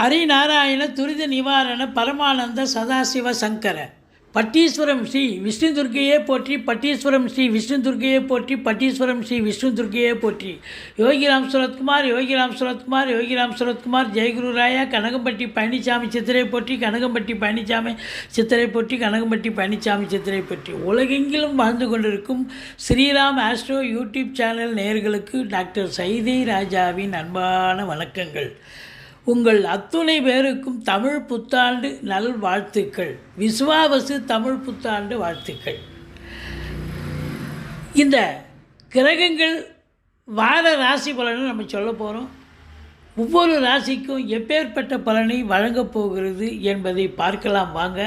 ஹரிநாராயண துரித நிவாரண பரமானந்த சதாசிவ சங்கர. பட்டீஸ்வரம் ஸ்ரீ விஷ்ணு துர்க்கையே போற்றி பட்டீஸ்வரம் ஸ்ரீ விஷ்ணு துர்க்கையே போற்றி பட்டீஸ்வரம் ஸ்ரீ விஷ்ணு துர்க்கையே போற்றி. யோகிராம் சுரத்குமார் யோகிராம் சுரத்குமார் யோகிராம் சுரத்குமார் ஜெயகுரு ராயா கனகம்பட்டி பழனிசாமி சித்திரை போற்றி கனகம்பட்டி பழனிசாமி சித்திரை போற்றி கனகம்பட்டி பழனிசாமி சித்திரை போற்றி. உலகெங்கிலும் வாழ்ந்து கொண்டிருக்கும் ஸ்ரீராம் ஆஸ்ட்ரோ யூடியூப் சேனல் நேயர்களுக்கு டாக்டர் சைதை ராஜாவின் அன்பான வணக்கங்கள். உங்கள் அத்துணை பேருக்கும் தமிழ் புத்தாண்டு நல் வாழ்த்துக்கள். விசுவாவசு தமிழ் புத்தாண்டு வாழ்த்துக்கள். இந்த கிரகங்கள் வார ராசி பலனை நம்ம சொல்ல போகிறோம் ஒவ்வொரு ராசிக்கும் எப்பேற்பட்ட பலனை வழங்கப் போகிறது என்பதை பார்க்கலாம் வாங்க.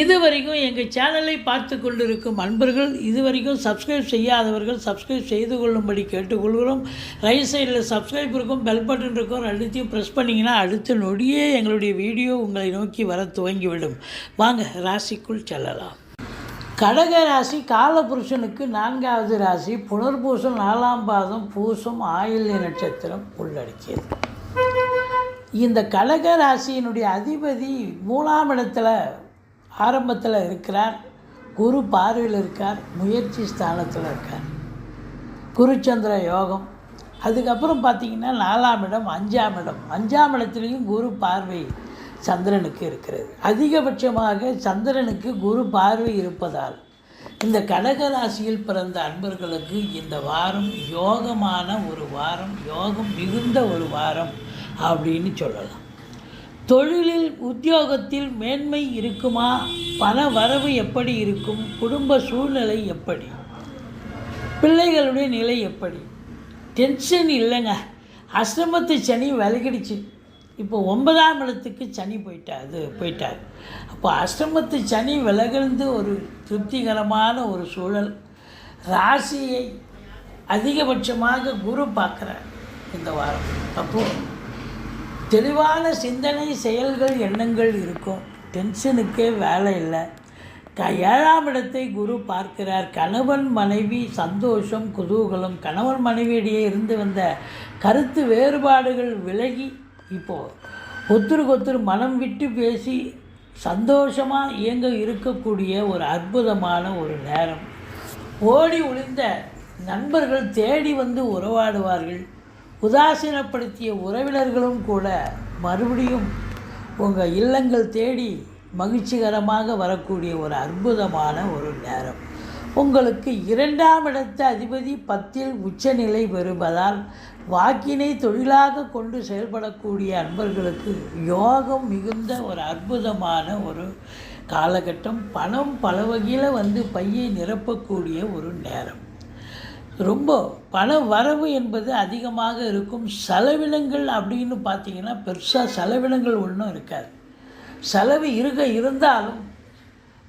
இதுவரைக்கும் எங்கள் சேனலை பார்த்து கொண்டிருக்கும் அன்பர்கள் இதுவரைக்கும் சப்ஸ்கிரைப் செய்யாதவர்கள் சப்ஸ்கிரைப் செய்து கொள்ளும்படி கேட்டுக்கொள்கிறோம். ரைட் சைடில் சப்ஸ்கிரைப் இருக்கும் பெல் பட்டன் இருக்கும் ரெண்டுத்தையும் ப்ரெஸ் பண்ணிங்கன்னா அடுத்த நொடியே எங்களுடைய வீடியோ உங்களை நோக்கி வர துவங்கிவிடும். வாங்க ராசிக்குள் செல்லலாம். கடக ராசி காலபுருஷனுக்கு நான்காவது ராசி புனர்பூசம் நாலாம் பாதம் பூசம் ஆயில்ய நட்சத்திரம் உள்ளடக்கியது. இந்த கடக ராசியினுடைய அதிபதி மூணாம் இடத்துல ஆரம்பத்தில் இருக்கிறார். குரு பார்வையில் இருக்கார். முயற்சி ஸ்தானத்தில் இருக்கார். குருச்சந்திர யோகம். அதுக்கப்புறம் பார்த்தீங்கன்னா நாலாம் இடம் அஞ்சாம் இடம். அஞ்சாம் இடத்துலையும் குரு பார்வை சந்திரனுக்கு இருக்கிறது. அதிகபட்சமாக சந்திரனுக்கு குரு பார்வை இருப்பதால் இந்த கடக ராசியில் பிறந்த அன்பர்களுக்கு இந்த வாரம் யோகமான ஒரு வாரம் யோகம் மிகுந்த ஒரு வாரம். அப்படின்னு சொல்லலாம். தொழிலில் உத்தியோகத்தில் மேன்மை இருக்குமா? பண வரவு எப்படி இருக்கும்? குடும்ப சூழ்நிலை எப்படி? பிள்ளைகளுடைய நிலை எப்படி? டென்ஷன் இல்லைங்க. அஷ்டமத்து சனி விலகிடுச்சு. இப்போ ஒன்பதாம் இடத்துக்கு சனி போயிட்டா அது போயிட்டார். அப்போ அஷ்டமத்து சனி விலகிருந்து ஒரு திருப்திகரமான ஒரு சூழல். ராசியை அதிகபட்சமாக குரு பார்க்குறார் இந்த வாரம். அப்போது தெளிவான சிந்தனை செயல்கள் எண்ணங்கள் இருக்கும். டென்ஷனுக்கே வேலை இல்லை. க ஏழாம் இடத்தை குரு பார்க்கிறார். கணவன் மனைவி சந்தோஷம் குதூகலம். கணவன் மனைவியிடையே இருந்து வந்த கருத்து வேறுபாடுகள் விலகி இப்போது ஒத்துருக்கு ஒத்துரு மனம் விட்டு பேசி சந்தோஷமாக இயங்க இருக்கக்கூடிய ஒரு அற்புதமான ஒரு நேரம். ஓடி ஒளிந்த நண்பர்கள் தேடி வந்து உறவாடுவார்கள். உதாசீனப்படுத்திய உறவினர்களும் கூட மறுபடியும் உங்கள் இல்லங்கள் தேடி மகிழ்ச்சிகரமாக வரக்கூடிய ஒரு அற்புதமான ஒரு நேரம். உங்களுக்கு இரண்டாம் இடத்த அதிபதி பத்தில் உச்சநிலை பெறுவதால் வாக்கினை தொழிலாக கொண்டு செயல்படக்கூடிய அன்பர்களுக்கு யோகம் மிகுந்த ஒரு அற்புதமான ஒரு காலகட்டம். பணம் பல வகையில் வந்து பையை நிரப்பக்கூடிய ஒரு நேரம். ரொம்ப பண வரவு என்பது அதிகமாக இருக்கும். செலவினங்கள் அப்படின்னு பார்த்தீங்கன்னா பெருசாக செலவினங்கள் ஒன்றும் இருக்காது. செலவு இருக்க இருந்தாலும்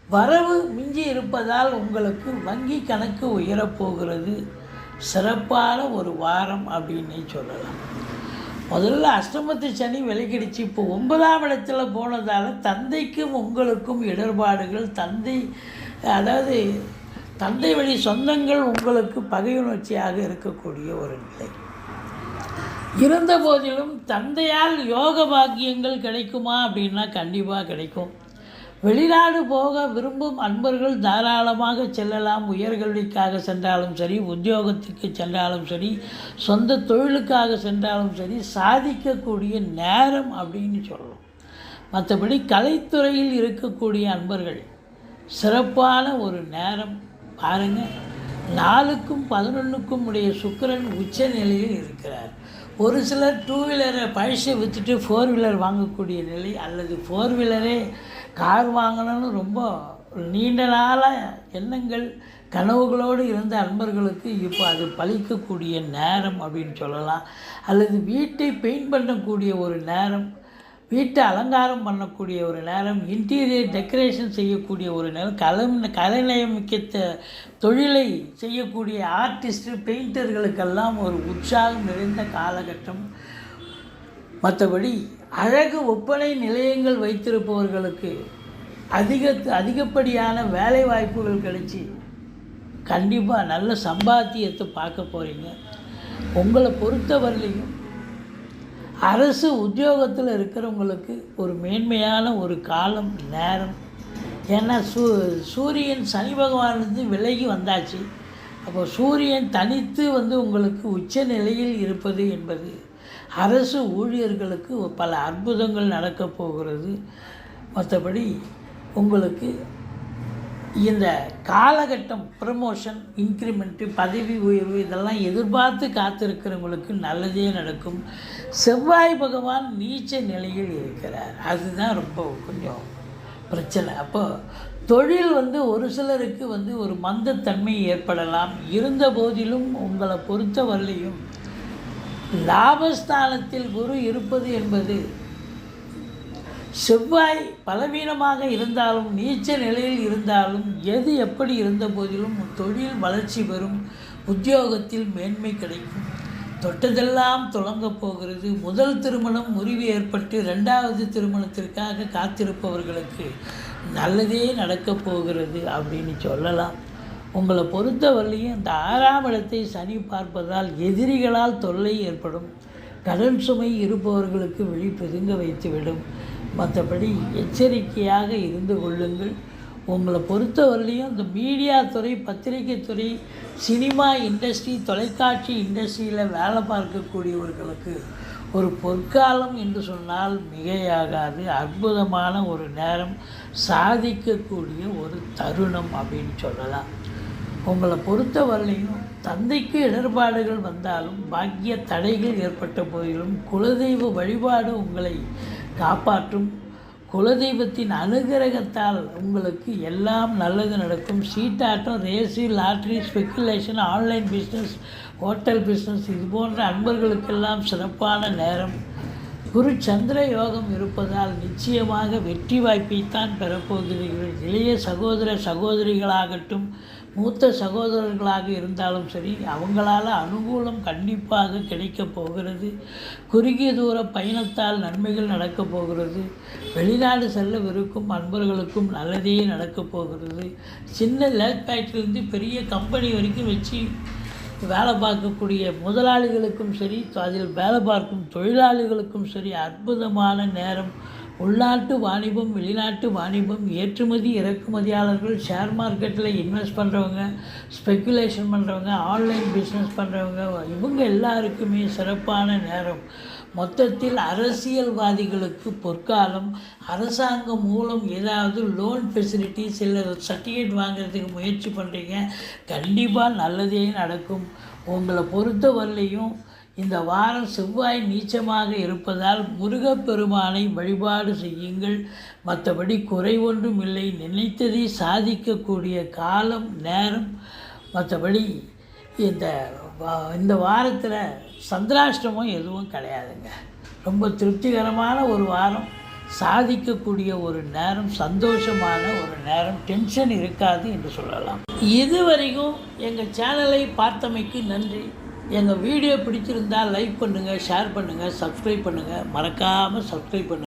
வரவு மிஞ்சி இருப்பதால் உங்களுக்கு வங்கி கணக்கு உயரப்போகிறது. சிறப்பான ஒரு வாரம் அப்படின்னே சொல்லலாம். முதல்ல அஷ்டமத்து சனி விலகிடுச்சு. இப்போ ஒன்பதாம் இடத்துல போனதால் தந்தைக்கும் உங்களுக்கும் இடர்பாடுகள். தந்தை அதாவது தந்தை வழி சொந்தங்கள் உங்களுக்கு பகையுணர்ச்சியாக இருக்கக்கூடிய ஒரு நிலை. இருந்த போதிலும் தந்தையால் யோக பாக்கியங்கள் கிடைக்குமா அப்படின்னா கண்டிப்பாக கிடைக்கும். வெளிநாடு போக விரும்பும் அன்பர்கள் தாராளமாக செல்லலாம். உயர்கல்விக்காக சென்றாலும் சரி உத்தியோகத்துக்கு சென்றாலும் சரி சொந்த தொழிலுக்காக சென்றாலும் சரி சாதிக்கக்கூடிய நேரம் அப்படின்னு சொல்லலாம் மற்றபடி கலைத்துறையில் இருக்கக்கூடிய அன்பர்கள் சிறப்பான ஒரு நேரம். பாருங்க. நாலுக்கும் பதினொன்றுக்கும் உடைய சுக்கரன் உச்ச நிலையில் இருக்கிறார். ஒரு சிலர் டூ வீலரை பழசை விற்றுட்டு ஃபோர் வீலர் வாங்கக்கூடிய நிலை அல்லது ஃபோர் வீலரே கார் வாங்கணும்னு ரொம்ப நீண்ட நாளாக எண்ணங்கள் கனவுகளோடு இருந்த அன்பர்களுக்கு இப்போ அது பழிக்கக்கூடிய நேரம் அப்படின்னு சொல்லலாம். அல்லது வீட்டை பெயிண்ட் பண்ணக்கூடிய ஒரு நேரம் வீட்டை அலங்காரம் பண்ணக்கூடிய ஒரு நேரம் இன்டீரியர் டெக்கரேஷன் செய்யக்கூடிய ஒரு நேரம் கலை கலைநயமிக்க தொழிலை செய்யக்கூடிய ஆர்டிஸ்ட்டு பெயிண்டர்களுக்கெல்லாம் ஒரு உற்சாகம் நிறைந்த காலகட்டம். மற்றபடி அழகு ஒப்பனை நிலையங்கள் வைத்திருப்பவர்களுக்கு அதிக அதிகப்படியான வேலை வாய்ப்புகள் கிடைச்சி கண்டிப்பாக நல்ல சம்பாத்தியத்தை பார்க்க போகிறீங்க உங்களை பொறுத்தவரையிலையும் அரசு உத்தியோகத்தில் இருக்கிறவங்களுக்கு ஒரு மேன்மையான ஒரு காலம் நேரம். ஏன்னா சூ சூரியன் சனி பகவானிலிருந்து விலகி வந்தாச்சு. அப்போ சூரியன் தனித்து வந்து உங்களுக்கு உச்ச நிலையில் இருப்பது என்பது அரசு ஊழியர்களுக்கு பல அற்புதங்கள் நடக்கப் போகிறது. மற்றபடி உங்களுக்கு இந்த காலகட்டம் ப்ரமோஷன் இன்க்ரிமெண்ட்டு பதவி உயர்வு இதெல்லாம் எதிர்பார்த்து காத்திருக்கிறவங்களுக்கு நல்லதே நடக்கும். செவ்வாய் பகவான் நீச்ச நிலையில் இருக்கிறார். அதுதான் ரொம்ப கொஞ்சம் பிரச்சனை. அப்போது தொழில் வந்து ஒரு சிலருக்கு வந்து ஒரு மந்தத்தன்மை ஏற்படலாம். இருந்த போதிலும் உங்களை பொறுத்தவரையிலையும் லாபஸ்தானத்தில் குரு இருப்பது என்பது செவ்வாய் பலவீனமாக இருந்தாலும் நீச்ச நிலையில் இருந்தாலும் எது எப்படி இருந்த போதிலும் தொழில் வளர்ச்சி பெறும் உத்தியோகத்தில் மேன்மை கிடைக்கும். தொட்டதெல்லாம் துளங்கப் போகிறது. முதல் திருமணம் முறிவு ஏற்பட்டு ரெண்டாவது திருமணத்திற்காக காத்திருப்பவர்களுக்கு நல்லதே நடக்கப் போகிறது அப்படின்னு சொல்லலாம். உங்களை பொறுத்தவரையும் இந்த ஆறாம் இடத்தை சனி பார்ப்பதால் எதிரிகளால் தொல்லை ஏற்படும். கடன் சுமை இருப்பவர்களுக்கு விழி பிதுங்க வைத்துவிடும். மற்றபடி எச்சரிக்கையாக இருந்து கொள்ளுங்கள். உங்களை பொறுத்தவரையிலையும் இந்த மீடியா துறை பத்திரிகை துறை சினிமா இண்டஸ்ட்ரி தொலைக்காட்சி இண்டஸ்ட்ரியில் வேலை பார்க்கக்கூடியவர்களுக்கு ஒரு பொற்காலம் என்று சொன்னால் மிகையாகாது. அற்புதமான ஒரு நேரம் சாதிக்கக்கூடிய ஒரு தருணம் அப்படின்னு சொல்லலாம். உங்களை பொறுத்தவரையிலையும் தந்தைக்கு இடர்பாடுகள் வந்தாலும் பாக்கிய தடைகள் ஏற்பட்ட போதிலும் குலதெய்வ வழிபாடு உங்களை காப்பாற்றும். குலதெய்வத்தின் அனுகிரகத்தால் உங்களுக்கு எல்லாம் நல்லது நடக்கும். சீட்டாட்டம் ரேசி lottery speculation online business hotel business இது போன்ற அன்பர்களுக்கெல்லாம் சிறப்பான நேரம். குரு சந்திர யோகம் இருப்பதால் நிச்சயமாக வெற்றி வாய்ப்பைத்தான் பெறப்போகிறீர்கள். இளைய சகோதர சகோதரிகளாகட்டும் மூத்த சகோதரர்களாக இருந்தாலும் சரி அவங்களால அனுகூலம் கண்டிப்பாக கிடைக்கப் போகிறது. குறுகிய தூர பயணத்தால் நன்மைகள் நடக்கப் போகிறது. வெளிநாடு செல்லவிருக்கும் அன்பர்களுக்கும் நல்லதே நடக்கப் போகிறது. சின்ன லேக் ஃபேக்ட்ரிலேருந்து பெரிய கம்பெனி வரைக்கும் வச்சு வேலை பார்க்கக்கூடிய முதலாளிகளுக்கும் சரி அதில் வேலை பார்க்கும் தொழிலாளிகளுக்கும் சரி அற்புதமான நேரம் உள்நாட்டு வாணிபம் வெளிநாட்டு வாணிபம் ஏற்றுமதி இறக்குமதியாளர்கள் ஷேர் மார்க்கெட்டில் இன்வெஸ்ட் பண்ணுறவங்க ஸ்பெக்குலேஷன் பண்ணுறவங்க ஆன்லைன் பிஸ்னஸ் பண்ணுறவங்க இவங்க எல்லாருக்குமே சிறப்பான நேரம். மொத்தத்தில் அரசியல்வாதிகளுக்கு பொற்காலம். அரசாங்கம் மூலம் ஏதாவது லோன் ஃபெசிலிட்டிஸ் இல்லை சர்டிஃபிகேட் வாங்குறதுக்கு முயற்சி பண்ணுறீங்க கண்டிப்பாக நல்லதே நடக்கும். உங்களை பொறுத்தவரையிலையும் இந்த வாரம் செவ்வாய் நீச்சமாக இருப்பதால் முருகப்பெருமானை வழிபாடு செய்யுங்கள். மற்றபடி குறை ஒன்றும் இல்லை. நினைத்ததை சாதிக்கக்கூடிய காலம் நேரம். மற்றபடி இந்த இந்த வாரத்தில் சந்திராஷ்டமம் எதுவும் கிடையாதுங்க. ரொம்ப திருப்திகரமான ஒரு வாரம். சாதிக்கக்கூடிய ஒரு நேரம் சந்தோஷமான ஒரு நேரம். டென்ஷன் இருக்காது என்று சொல்லலாம். இதுவரைக்கும் எங்கள் சேனலை பார்த்தமைக்கு நன்றி. எங்கள் வீடியோ பிடிச்சிருந்தால் லைக் பண்ணுங்கள் ஷேர் பண்ணுங்கள் சப்ஸ்கிரைப் பண்ணுங்கள் மறக்காமல் சப்ஸ்கிரைப் பண்ணுங்கள்